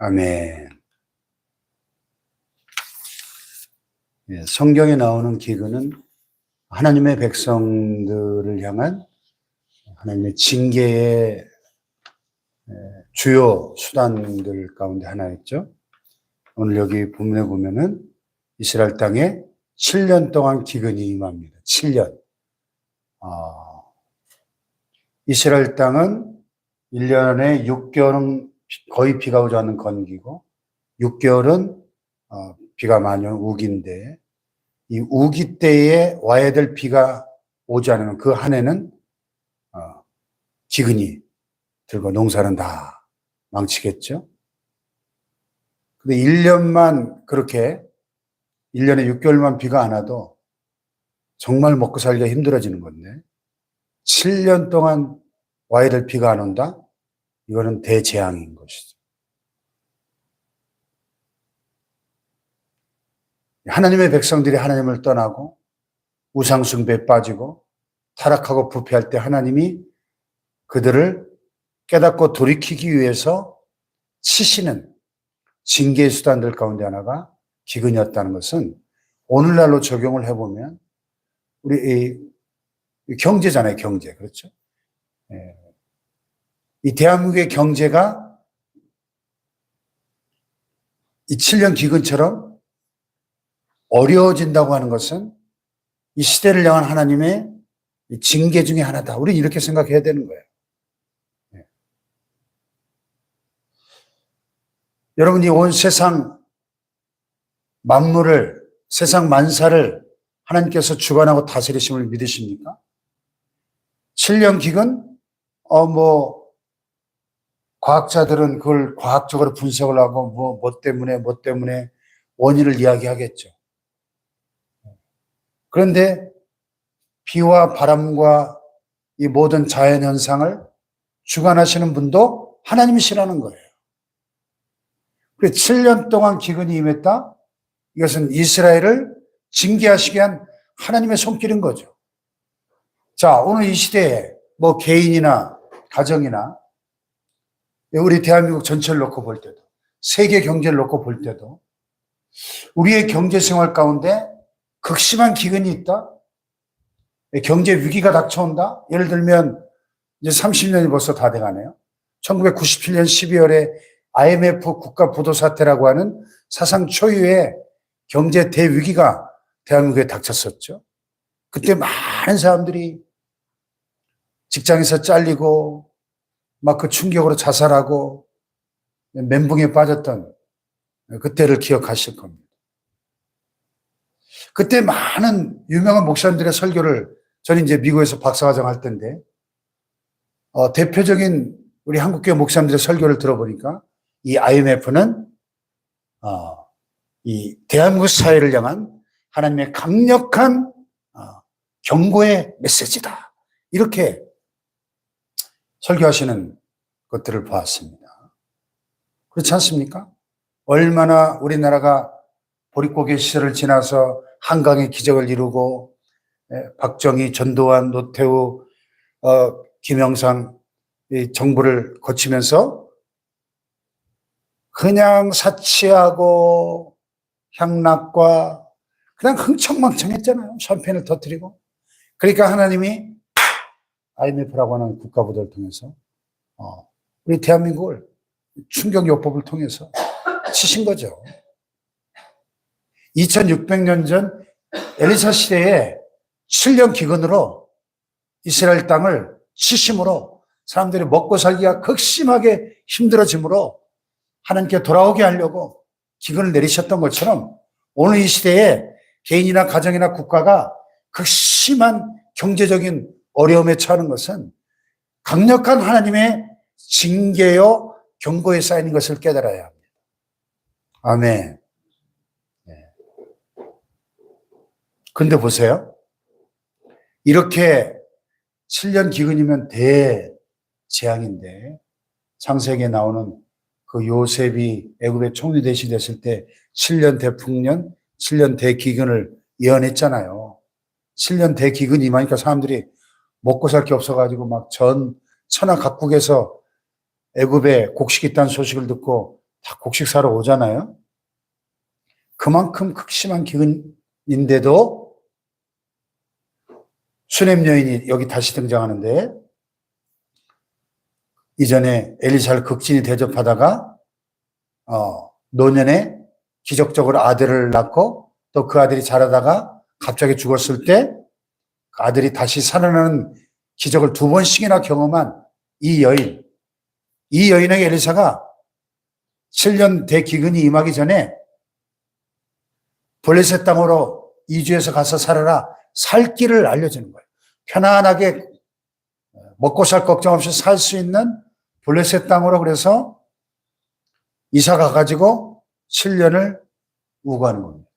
아멘. 예, 성경에 나오는 기근은 하나님의 백성들을 향한 하나님의 징계의 에, 주요 수단들 가운데 하나였죠. 오늘 여기 본문에 보면은 이스라엘 땅에 7년 동안 기근이 임합니다. 7년. 아, 이스라엘 땅은 1년에 6개월은 거의 비가 오지 않는 건기고 6개월은 어, 비가 많이 오는 우기인데 이 우기 때에 와야 될 비가 오지 않으면 그 한 해는 어, 기근이 들고 농사는 다 망치겠죠. 근데 1년만 그렇게 1년에 6개월만 비가 안 와도 정말 먹고 살기가 힘들어지는 건데 7년 동안 와야 될 비가 안 온다? 이거는 대재앙인 것이죠. 하나님의 백성들이 하나님을 떠나고 우상숭배에 빠지고 타락하고 부패할 때 하나님이 그들을 깨닫고 돌이키기 위해서 치시는 징계의 수단들 가운데 하나가 기근이었다는 것은 오늘날로 적용을 해보면 우리 이 경제잖아요, 경제. 그렇죠? 예. 이 대한민국의 경제가 이 7년 기근처럼 어려워진다고 하는 것은 이 시대를 향한 하나님의 이 징계 중에 하나다. 우리는 이렇게 생각해야 되는 거예요. 예. 여러분, 이 온 세상 만물을, 세상 만사를 하나님께서 주관하고 다스리심을 믿으십니까? 7년 기근? 어, 뭐, 과학자들은 그걸 과학적으로 분석을 하고, 뭐, 뭐 때문에, 뭐 때문에 원인을 이야기하겠죠. 그런데 비와 바람과 이 모든 자연 현상을 주관하시는 분도 하나님이시라는 거예요. 그 7년 동안 기근이 임했다? 이것은 이스라엘을 징계하시기 위한 하나님의 손길인 거죠. 자, 오늘 이 시대에 뭐 개인이나 가정이나 우리 대한민국 전체를 놓고 볼 때도 세계 경제를 놓고 볼 때도 우리의 경제 생활 가운데 극심한 기근이 있다? 경제 위기가 닥쳐온다? 예를 들면 이제 30년이 벌써 다 돼가네요. 1997년 12월에 IMF 국가 부도 사태라고 하는 사상 초유의 경제 대위기가 대한민국에 닥쳤었죠. 그때 많은 사람들이 직장에서 잘리고 막 그 충격으로 자살하고 멘붕에 빠졌던 그때를 기억하실 겁니다. 그때 많은 유명한 목사님들의 설교를 저는 이제 미국에서 박사과정 할 텐데 어, 대표적인 우리 한국교 목사님들의 설교를 들어보니까 이 IMF는 어, 이 대한민국 사회를 향한 하나님의 강력한 어, 경고의 메시지다. 이렇게 설교하시는 것들을 보았습니다. 그렇지 않습니까? 얼마나 우리나라가 보릿고개 시절을 지나서 한강의 기적을 이루고 예, 박정희, 전두환, 노태우, 어, 김영삼 이 정부를 거치면서 그냥 사치하고 향락과 그냥 흥청망청했잖아요. 샴페인을 터뜨리고. 그러니까 하나님이 IMF라고 하는 국가부도를 통해서 어, 우리 대한민국을 충격요법을 통해서 치신 거죠. 2600년 전 엘리사 시대에 7년 기근으로 이스라엘 땅을 치심으로 사람들이 먹고 살기가 극심하게 힘들어지므로 하나님께 돌아오게 하려고 기근을 내리셨던 것처럼 오늘 이 시대에 개인이나 가정이나 국가가 극심한 경제적인 어려움에 처하는 것은 강력한 하나님의 징계요 경고에 쌓이는 것을 깨달아야 합니다. 아멘. 근데 보세요. 이렇게 7년 기근이면 대재앙인데 창세기에 나오는 그 요셉이 애굽의 총리 대신 됐을 때 7년 대풍년, 7년 대기근을 예언했잖아요. 7년 대기근이 임하니까 사람들이 먹고 살 게 없어가지고 막 전 천하 각국에서 애굽에 곡식 있다는 소식을 듣고 다 곡식 사러 오잖아요. 그만큼 극심한 기근인데도 수냄 여인이 여기 다시 등장하는데 이전에 엘리사를 극진히 대접하다가 어, 노년에 기적적으로 아들을 낳고 또 그 아들이 자라다가 갑자기 죽었을 때그 아들이 다시 살아나는 기적을 두 번씩이나 경험한 이 여인, 이 여인에게 엘리사가 7년 대기근이 임하기 전에 블레셋 땅으로 이주해서 가서 살아라 살 길을 알려주는 거예요. 편안하게 먹고 살 걱정 없이 살 수 있는 블레셋 땅으로 그래서 이사 가가지고 7년을 우고하는 겁니다.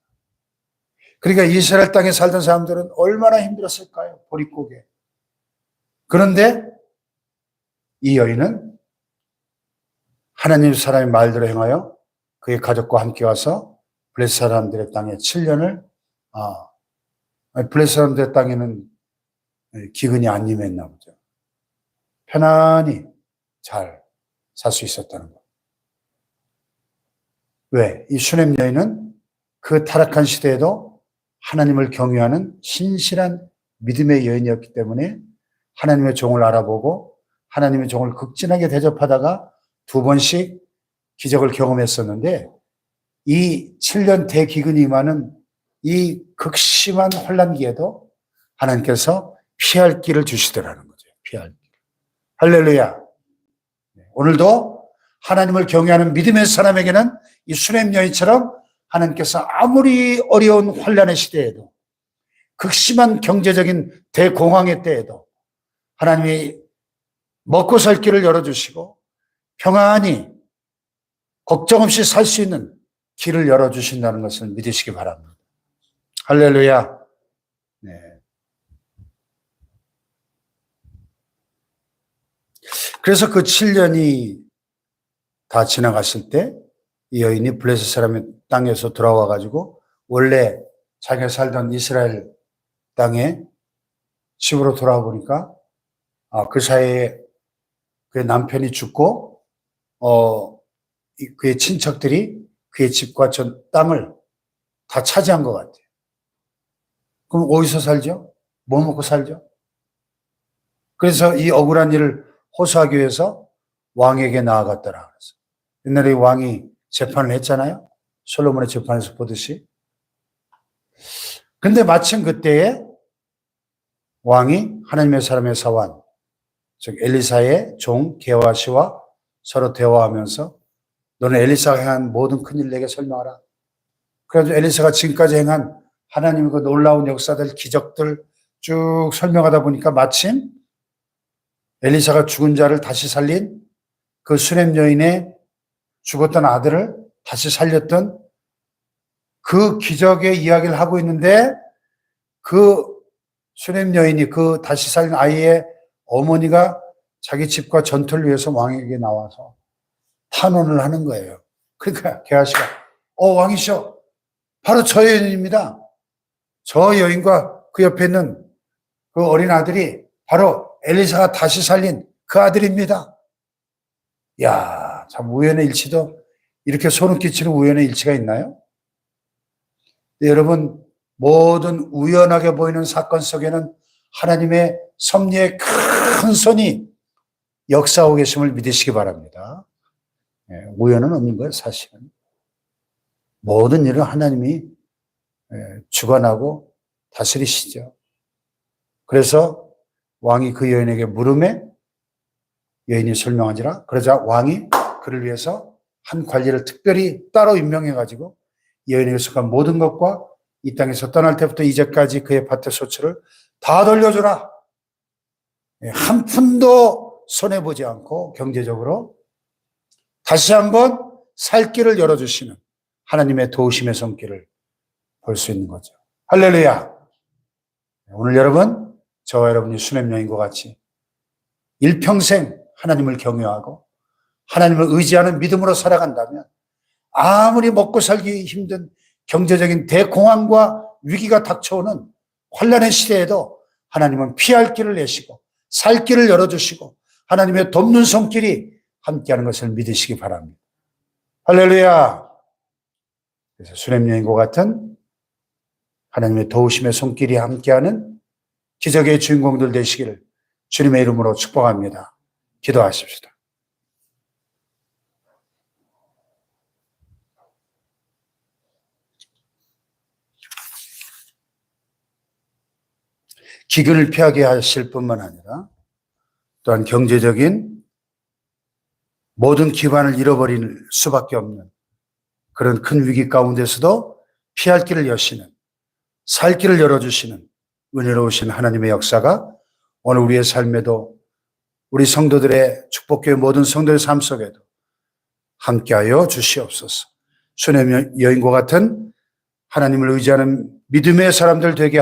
그러니까 이스라엘 땅에 살던 사람들은 얼마나 힘들었을까요? 보릿고개. 그런데 이 여인은 하나님 사람의 말대로 행하여 그의 가족과 함께 와서 블레스 사람들의 땅에 7년을 아, 블레스 사람들의 땅에는 기근이 안 임했나 보죠. 편안히 잘 살 수 있었다는 거. 왜? 이 수냄 여인은 그 타락한 시대에도 하나님을 경외하는 신실한 믿음의 여인이었기 때문에 하나님의 종을 알아보고 하나님의 종을 극진하게 대접하다가 두 번씩 기적을 경험했었는데 이 7년 대기근이 임하는 이 극심한 혼란기에도 하나님께서 피할 길을 주시더라는 거죠. 피할 길. 할렐루야. 네, 오늘도 하나님을 경외하는 믿음의 사람에게는 이 수렘 여인처럼 하나님께서 아무리 어려운 환란의 시대에도 극심한 경제적인 대공황의 때에도 하나님이 먹고 살 길을 열어주시고 평안히 걱정 없이 살 수 있는 길을 열어주신다는 것을 믿으시기 바랍니다. 할렐루야. 네. 그래서 그 7년이 다 지나갔을 때 이 여인이 블레셋 사람의 땅에서 돌아와 가지고 원래 자기가 살던 이스라엘 땅에 집으로 돌아와 보니까 아, 그 사이에 그의 남편이 죽고 어 이- 그의 친척들이 그의 집과 전 땅을 다 차지한 것 같아요. 그럼 어디서 살죠? 뭐 먹고 살죠? 그래서 이 억울한 일을 호소하기 위해서 왕에게 나아갔더라. 그래서 옛날에 왕이 재판을 했잖아요. 솔로몬의 재판에서 보듯이. 근데 마침 그때에 왕이 하나님의 사람의 사원, 즉 엘리사의 종 게와 시와 서로 대화하면서 너는 엘리사가 행한 모든 큰일 내게 설명하라. 그래서 엘리사가 지금까지 행한 하나님의 그 놀라운 역사들, 기적들 쭉 설명하다 보니까 마침 엘리사가 죽은 자를 다시 살린 그 수렘 여인의 죽었던 아들을 다시 살렸던 그 기적의 이야기를 하고 있는데 그 수렘 여인이 그 다시 살린 아이의 어머니가 자기 집과 전투를 위해서 왕에게 나와서 탄원을 하는 거예요. 그러니까 게하시가 어 왕이셔 바로 저 여인입니다. 저 여인과 그 옆에 있는 그 어린 아들이 바로 엘리사가 다시 살린 그 아들입니다. 야, 참 우연의 일치도 이렇게 소름 끼치는 우연의 일치가 있나요? 네, 여러분, 모든 우연하게 보이는 사건 속에는 하나님의 섭리의 큰 손이 역사하고 계심을 믿으시기 바랍니다. 예, 우연은 없는 거예요, 사실은. 모든 일은 하나님이 예, 주관하고 다스리시죠. 그래서 왕이 그 여인에게 물음에 여인이 설명하지라 그러자 왕이 그를 위해서 한 관리를 특별히 따로 임명해 가지고 여인에게 속한 모든 것과 이 땅에서 떠날 때부터 이제까지 그의 밭의 소출을 다 돌려주라. 예, 한 푼도 손해보지 않고 경제적으로 다시 한번 살 길을 열어주시는 하나님의 도우심의 손길을 볼 수 있는 거죠. 할렐루야. 오늘 여러분, 저와 여러분이 수냄 여인과 같이 일평생 하나님을 경외하고 하나님을 의지하는 믿음으로 살아간다면 아무리 먹고 살기 힘든 경제적인 대공황과 위기가 닥쳐오는 환란의 시대에도 하나님은 피할 길을 내시고 살 길을 열어주시고 하나님의 돕는 손길이 함께하는 것을 믿으시기 바랍니다. 할렐루야. 그래서 수렘 여인과 같은 하나님의 도우심의 손길이 함께하는 기적의 주인공들 되시기를 주님의 이름으로 축복합니다. 기도하십시다. 기근을 피하게 하실 뿐만 아니라 또한 경제적인 모든 기반을 잃어버릴 수밖에 없는 그런 큰 위기 가운데서도 피할 길을 여시는 살 길을 열어주시는 은혜로우신 하나님의 역사가 오늘 우리의 삶에도 우리 성도들의 축복교회 모든 성도의 삶 속에도 함께하여 주시옵소서. 수냄 여인과 같은 하나님을 의지하는 믿음의 사람들 되게